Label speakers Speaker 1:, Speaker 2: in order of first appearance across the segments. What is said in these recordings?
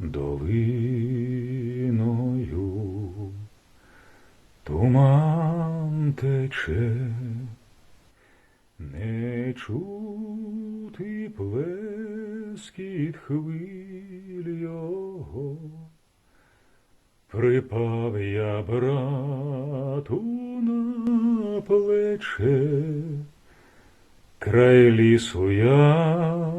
Speaker 1: долиною, туман тече, не чути плескіт хвиль його. Припав я брату на плече, край лісу яворого.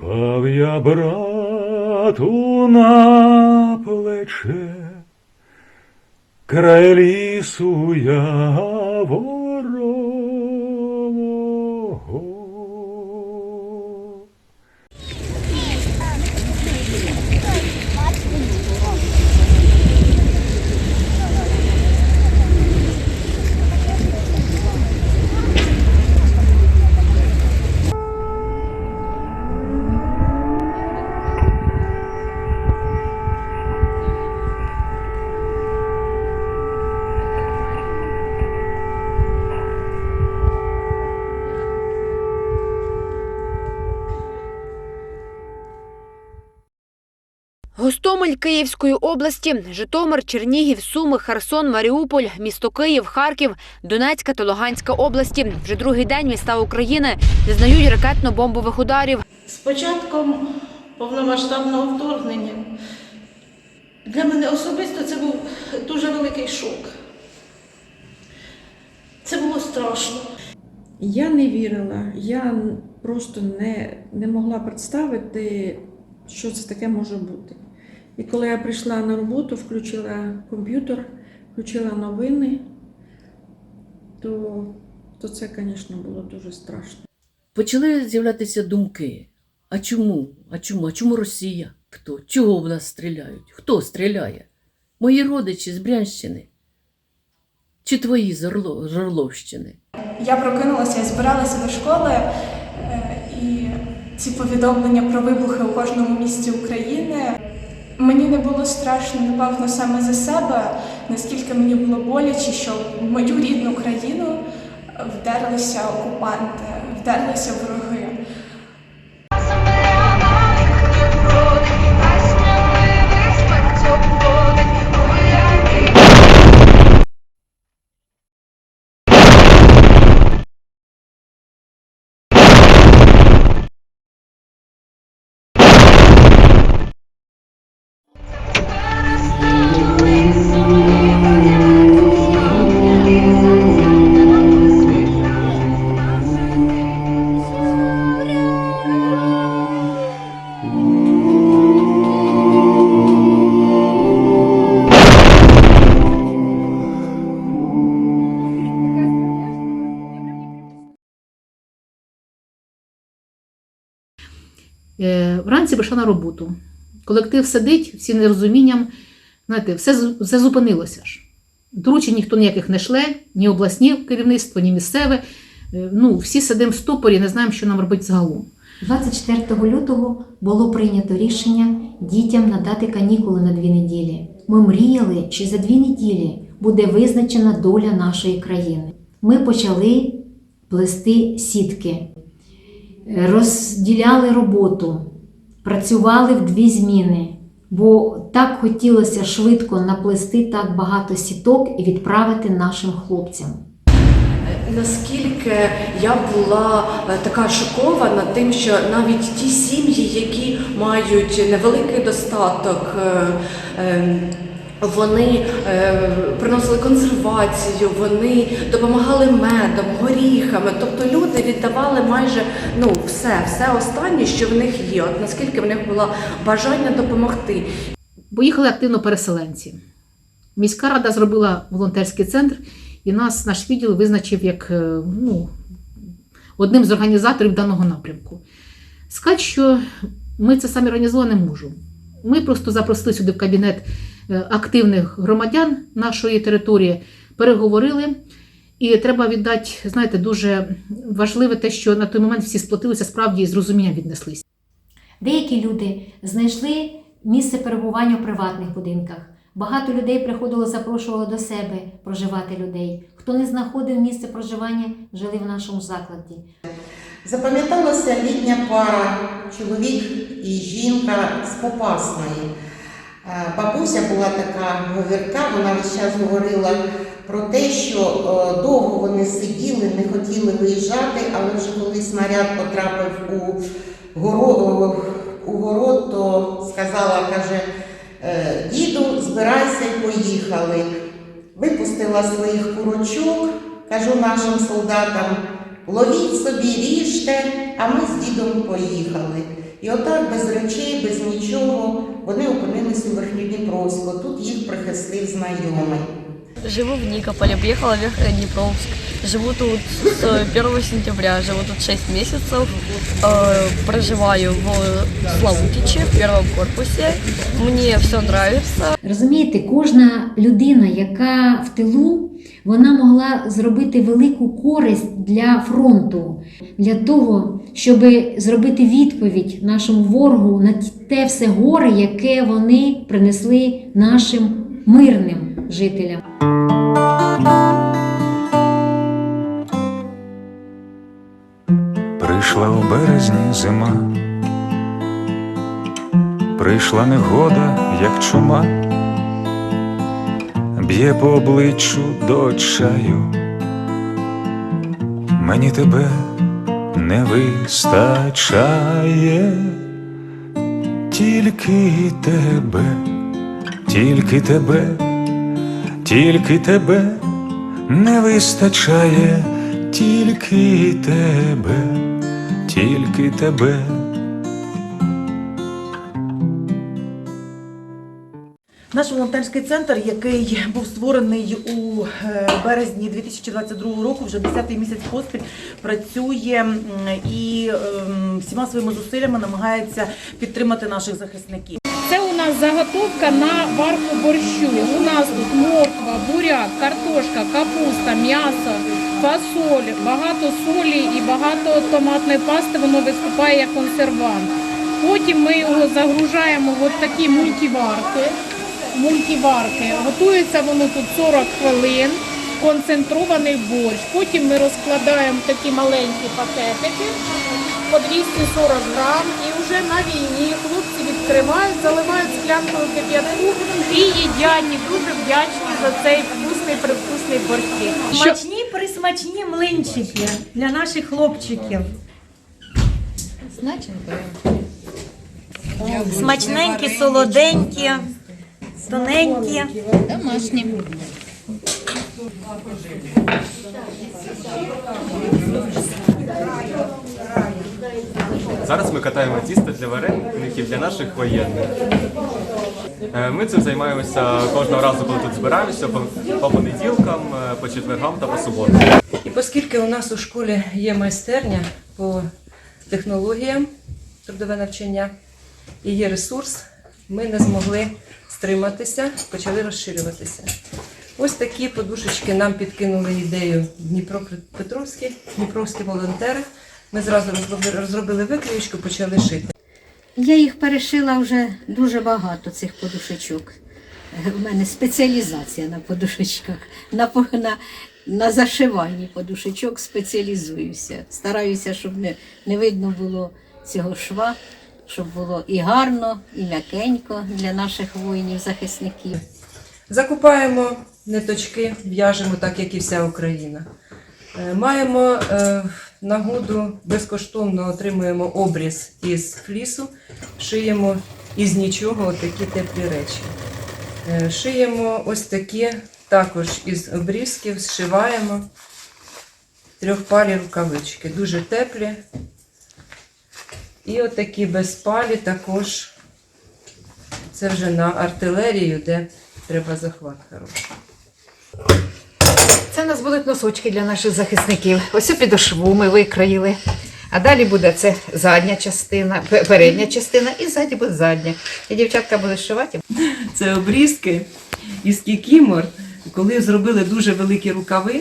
Speaker 1: Припав я брату на плече, край лісу яворого.
Speaker 2: Гостомель Київської області, Житомир, Чернігів, Суми, Херсон, Маріуполь, місто Київ, Харків, Донецька та Луганська області. Вже другий день міста України зазнають ракетно-бомбових ударів.
Speaker 3: З початком повномасштабного вторгнення для мене особисто це був дуже великий шок. Це було страшно.
Speaker 4: Я не вірила, я просто не, не могла представити, що це таке може бути. І коли я прийшла на роботу, включила комп'ютер, включила новини, то, то це, звісно, було дуже страшно.
Speaker 5: Почали з'являтися думки. А чому? А чому? А чому Росія? Хто? Чого в нас стріляють? Хто стріляє? Мої родичі з Брянщини? Чи твої з Орло- з Орловщини?
Speaker 6: Я прокинулася і збиралася до школи, е, і ці повідомлення про вибухи у кожному місті України. Мені не було страшно, напевно, саме за себе, наскільки мені було боляче, що в мою рідну країну вдерлися окупанти, вдерлися вороги.
Speaker 7: Вранці прийшла на роботу. Колектив сидить, всі нерозумінням, знаєте, все, все зупинилося ж. Доручень ніхто ніяких не шле, ні обласні керівництво, ні місцеве. Е, Ну, всі сидимо в стопорі, не знаємо, що нам робити загалом.
Speaker 8: 24 лютого було прийнято рішення дітям надати канікули на дві неділі. Ми мріяли, що за дві неділі буде визначена доля нашої країни. Ми почали плести сітки, розділяли роботу, працювали в дві зміни, бо так хотілося швидко наплести так багато сіток і відправити нашим хлопцям.
Speaker 9: Наскільки я була е, така шокована тим, що навіть ті сім'ї, які мають невеликий достаток, е, е, вони е, приносили консервацію, вони допомагали медом, горіхами. Тобто люди віддавали майже ну все, все останнє, що в них є. От наскільки в них було бажання допомогти.
Speaker 7: Поїхали активно переселенці. Міська рада зробила волонтерський центр, і нас наш відділ визначив як е, ну, одним з організаторів даного напрямку. Сказати, що ми це самі організувати не можемо. Ми просто запросили сюди в кабінет активних громадян нашої території, переговорили. І треба віддати, знаєте, дуже важливе те, що на той момент всі сплотилися справді і з розумінням віднеслися.
Speaker 8: Деякі люди знайшли місце перебування в приватних будинках. Багато людей приходило, запрошувало до себе проживати людей. Хто не знаходив місце проживання, жили в нашому закладі.
Speaker 10: Запам'яталася літня пара, чоловік і жінка з Попасної. Е, Бабуся була така говірка, вона весь час говорила про те, що е, довго вони сиділи, не хотіли виїжджати, але вже коли снаряд потрапив у город, у город то сказала, каже, «Е, діду, збирайся і поїхали. Випустила своїх курочок, кажу нашим солдатам, ловіть собі, ріжте, а ми з дідом поїхали. І отак без речей, без нічого вони опинились у Верхньодніпровську. Тут їх прихистив знайомий.
Speaker 11: Живу в Никополе, приехала в Верхнеднепровск. Живу тут с 1 сентября, живу тут 6 месяцев. Э, проживаю в Славутиче, в первом корпусе. Мне все нравится.
Speaker 8: Розумієте, кожна людина, яка в тилу, вона могла зробити велику користь для фронту, для того, щоб зробити відповідь нашому ворогу на те все горе, яке вони принесли нашим мирним жителям.
Speaker 1: Прийшла у березні зима, прийшла негода, як чума, б'є по обличчю до чаю. Мені тебе не вистачає, тільки тебе, тільки тебе, тільки тебе не вистачає, тільки тебе, тільки тебе.
Speaker 12: Наш волонтерський центр, який був створений у е, березні 2022 року, вже 10-й місяць поспіль працює і ем, всіма своїми зусиллями намагається підтримати наших захисників.
Speaker 13: Це у нас заготовка на варку борщу. У нас тут морква, буряк, картошка, капуста, м'ясо, фасоль, багато солі і багато томатної пасти. Воно виступає як консервант. Потім ми його загружаємо в такі мультиварки. Мультиварки. Готується воно тут 40 хвилин. Концентрований борщ. Потім ми розкладаємо такі маленькі пакетики по 240 грам. І вже на війні хлопці відкривають, заливають склянкою кип'ятку і їдять. І дуже вдячні за цей вкусний привкусний борщик.
Speaker 14: Смачні присмачні млинчики для наших хлопчиків. Смачненькі, солоденькі, тоненькі.
Speaker 13: Домашні.
Speaker 15: Зараз ми катаємо тісто для вареників для наших воєнних. Е, Ми цим займаємося кожного разу, коли тут збираємося по, по понеділкам, е, по четвергам та по суботам.
Speaker 16: І оскільки у нас у школі є майстерня по технологіям трудове навчання і є ресурс, ми не змогли стриматися, почали розширюватися. Ось такі подушечки нам підкинули ідею Дніпропетровські, дніпровські волонтери. Ми зразу розробили- розробили почали шити.
Speaker 8: Я їх перешила вже дуже багато цих подушечок. У мене спеціалізація на подушечках. На, на, на зашиванні подушечок спеціалізуюся. Стараюся, щоб не, не видно було цього шва, щоб було і гарно, і м'якенько для наших воїнів-захисників.
Speaker 16: Закупаємо ниточки, в'яжемо так, як і вся Україна. Е, Маємо е, нагоду, безкоштовно отримуємо обріз із флісу, шиємо із нічого такі теплі речі. Е, Шиємо ось такі також із обрізків, зшиваємо трьохпалі рукавички, дуже теплі. І отакі безпалі також. Це вже на артилерію, де треба захват хороший.
Speaker 13: Це у нас будуть носочки для наших захисників. Ось у підошву ми викроїли. А далі буде це задня частина, передня частина і ззаді буде задня. І дівчатка буде шивати.
Speaker 16: Це обрізки із кікімор, коли зробили дуже великі рукави,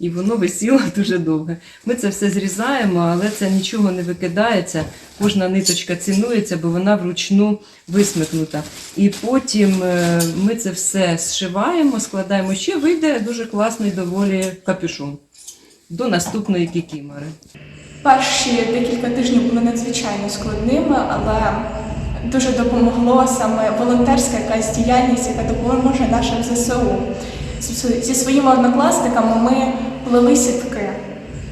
Speaker 16: і воно висіло дуже довго. Ми це все зрізаємо, але це нічого не викидається. Кожна ниточка цінується, бо вона вручну висмикнута. І потім е, ми це все зшиваємо, складаємо ще вийде дуже класний доволі капюшон до наступної кікімори.
Speaker 6: Перші декілька тижнів були надзвичайно складними, але дуже допомогло саме волонтерська якась діяльність, яка допоможе нашим ЗСУ. Зі своїми однокласниками ми плели сітки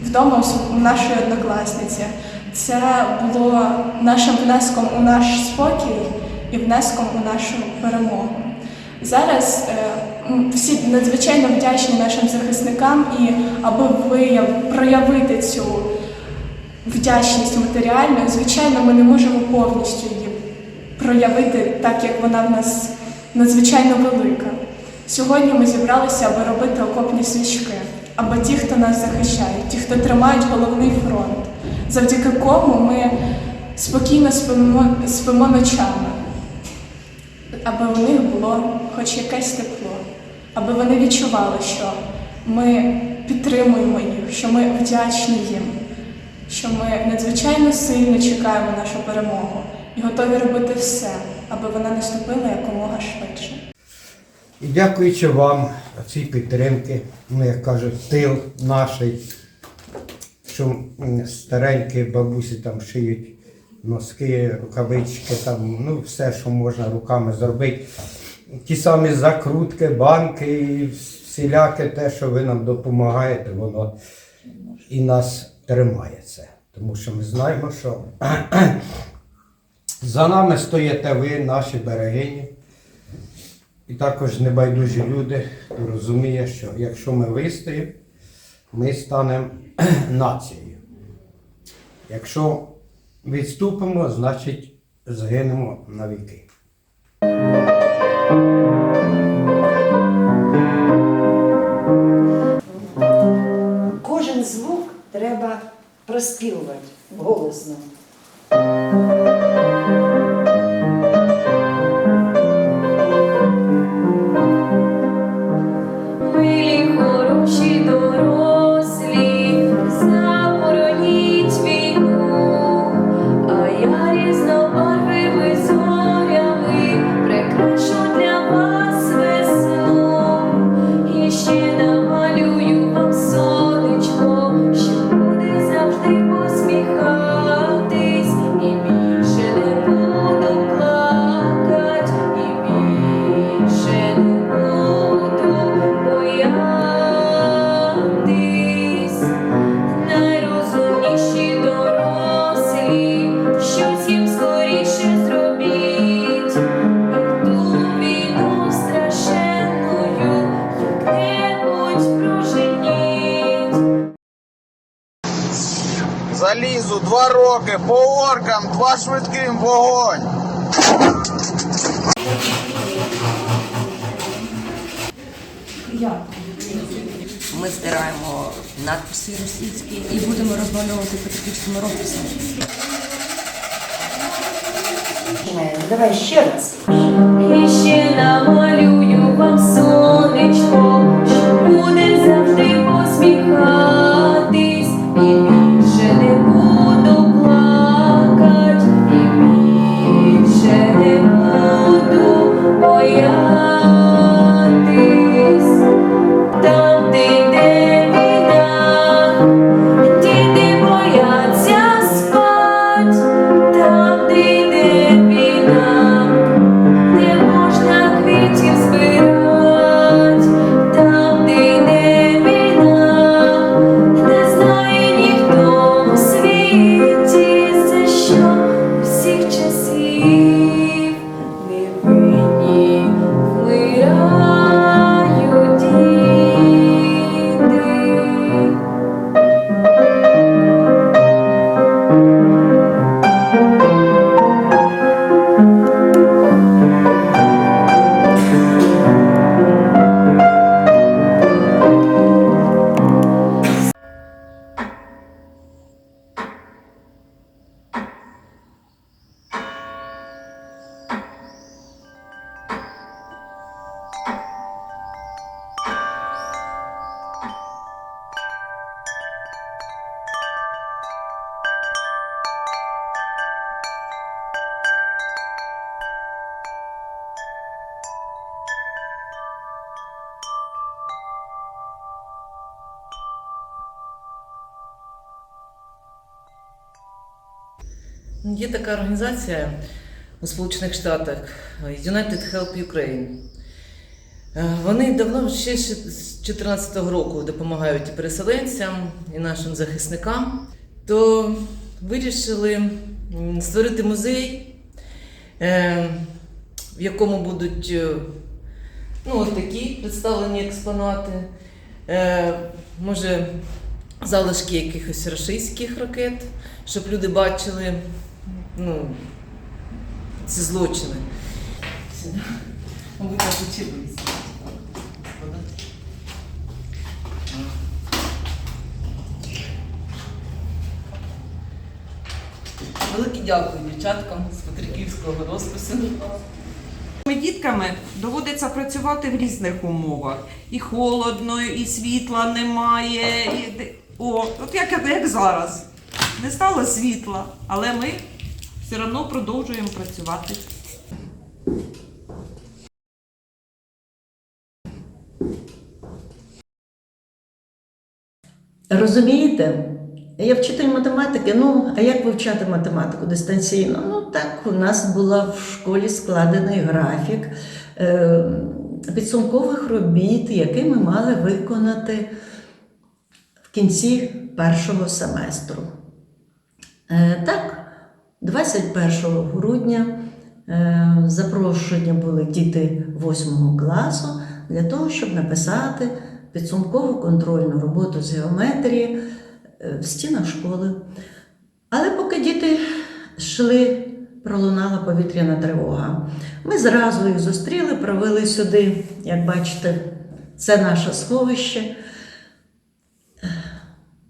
Speaker 6: вдома у нашої однокласниці. Це було нашим внеском у наш спокій і внеском у нашу перемогу. Зараз е, всі надзвичайно вдячні нашим захисникам, і аби вияв, проявити цю вдячність матеріальну, звичайно, ми не можемо повністю її проявити так, як вона в нас надзвичайно велика. Сьогодні ми зібралися, аби робити окопні свічки, аби ті, хто нас захищають, ті, хто тримають головний фронт, завдяки кому ми спокійно спимо, спимо ночами, аби у них було хоч якесь тепло, аби вони відчували, що ми підтримуємо їх, що ми вдячні їм, що ми надзвичайно сильно чекаємо нашу перемогу і готові робити все, аби вона наступила якомога швидше.
Speaker 17: І дякуючи вам цій підтримки, ну як кажуть, тил наш, що старенькі бабусі там шиють носки, рукавички, там, ну все, що можна руками зробити. Ті самі закрутки, банки, і всіляке те, що ви нам допомагаєте, воно і нас тримає це. Тому що ми знаємо, що за нами стоїте ви, наші берегині. І також небайдужі люди, розуміє, що якщо ми вистоїмо, ми станемо нацією. Якщо відступимо, значить згинемо навіки.
Speaker 18: Кожен звук треба проспівувати голосно.
Speaker 19: Два по оркам, два швидким вогонь.
Speaker 16: Ми стираємо надписи російські і будемо розмальовувати патріотичними розписами.
Speaker 18: Давай ще раз.
Speaker 20: І ще намалюю
Speaker 21: Є така організація у Сполучених Штатах United Help Ukraine. Е, Вони давно ще з 2014 року допомагають переселенцям, і нашим захисникам. То вирішили створити музей, е, в якому будуть е, ну, такі представлені експонати. Може, залишки якихось рашистських ракет, щоб люди бачили ну, ці злочини. Мабуть, так училися. Велике дякую дівчаткам з Петриківського розпису.
Speaker 22: Дітками доводиться працювати в різних умовах. І холодно, і світла немає. І... О, от як, як зараз. Не стало світла, але ми все одно продовжуємо працювати.
Speaker 14: Розумієте, я вчитель математики. Ну, а як вивчати математику дистанційно? Ну так, у нас була в школі складений графік е, підсумкових робіт, які ми мали виконати в кінці першого семестру. Е, так, 21 грудня е, запрошені були діти 8 класу для того, щоб написати підсумкову контрольну роботу з геометрії е, в стінах школи. Але поки діти йшли, пролунала повітряна тривога. Ми зразу їх зустріли, провели сюди, як бачите, це наше сховище.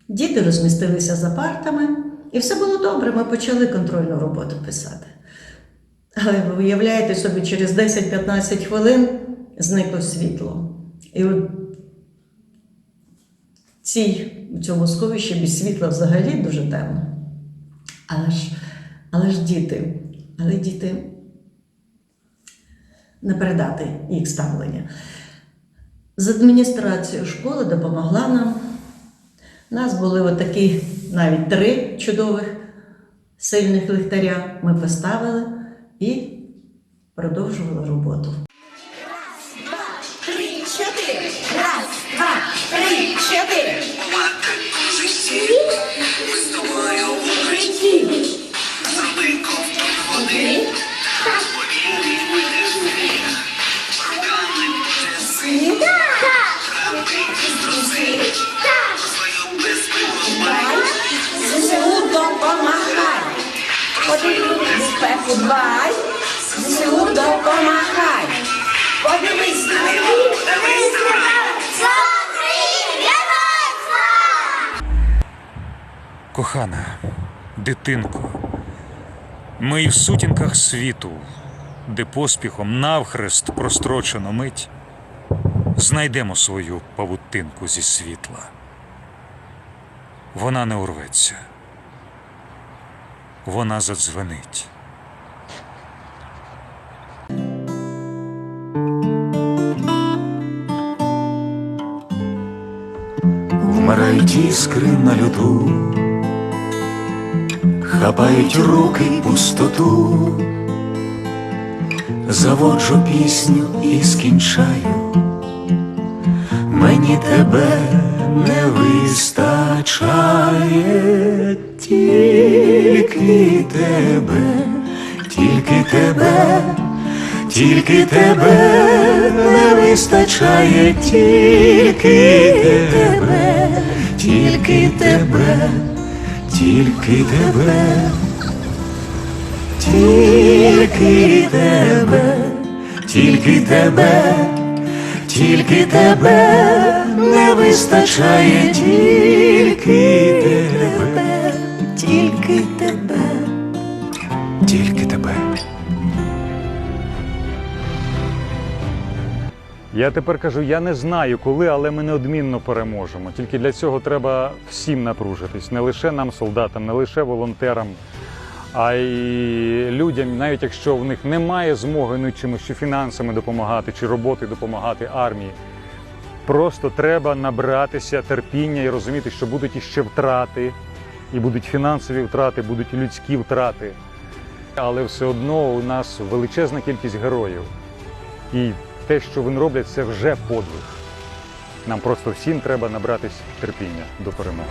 Speaker 14: Діти розмістилися за партами, і все було добре. Ми почали контрольну роботу писати. Але ви уявляєте собі, через 10-15 хвилин зникло світло. І от цій, у цьому сховищі без світла взагалі дуже темно. Але ж, але ж діти, але діти не передати їх ставлення. З адміністрацією школи допомогла нам. У нас були отакі навіть три чудових сильних ліхтаря. Ми поставили і продовжували роботу.
Speaker 20: Раз, два, Три, чотири. Раз, два, три, чотири. З тобою в укритті. Зроби ковток води.
Speaker 18: Дбай. ЗСУ допомагай. Подивись на мене.
Speaker 20: Слава!
Speaker 1: Кохана, дитинко, ми в сутінках світу, де поспіхом навхрест прострочено мить, знайдемо свою павутинку зі світла. Вона не урветься, вона задзвенить. Вмирають іскри на льоду, хапають руки пустоту, заводжу пісню і скінчаю. Мені тебе не вистачає, тільки тебе, тільки тебе, тільки тебе не вистачає, тільки тільки тебе, тільки тебе, тільки тебе, тільки тебе. Тільки тебе не вистачає, тільки тебе, тільки
Speaker 23: Я тепер кажу, я не знаю коли, але ми неодмінно переможемо. Тільки для цього треба всім напружитись, не лише нам, солдатам, не лише волонтерам, а й людям, навіть якщо в них немає змоги ну, чимось чи фінансами допомагати, чи роботи допомагати армії. Просто треба набратися терпіння і розуміти, що будуть іще втрати,
Speaker 1: і будуть фінансові втрати, будуть людські втрати. Але все одно у нас величезна кількість героїв. І те, що вони роблять, це вже подвиг. Нам просто всім треба набратись терпіння до перемоги.